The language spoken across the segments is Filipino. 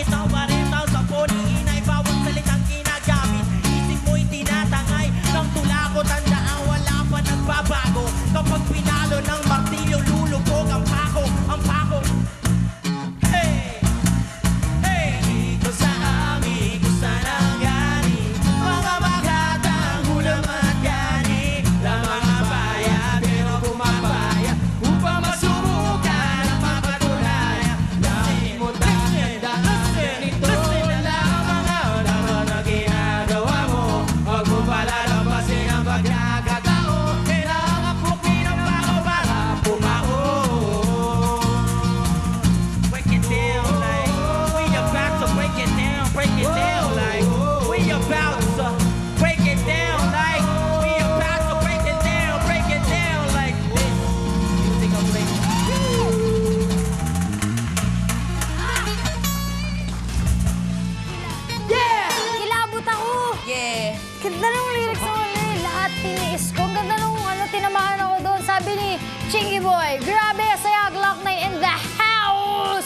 it's all Ganda ng lyrics mo eh. Lahat tiniis ko. Ganda nung ano, tinamahan ako doon. Sabi ni Chingy Boy, grabe, saya Glock 9 in the house!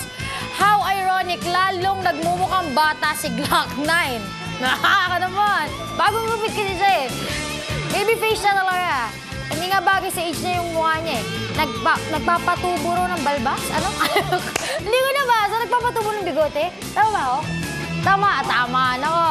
How ironic, lalong nagmumukhang bata si Glock 9. Nakaka naman. Bagong lupit kasi siya eh. Baby face siya talaga. Hindi nga bagay sa age niya yung mukha niya eh. Nagpa nagpapatubo raw ng balbas? Ano? Hindi ko nabasa. Nagpapatubo ng bigote? Tama ba ako? Tama, tama. Nako.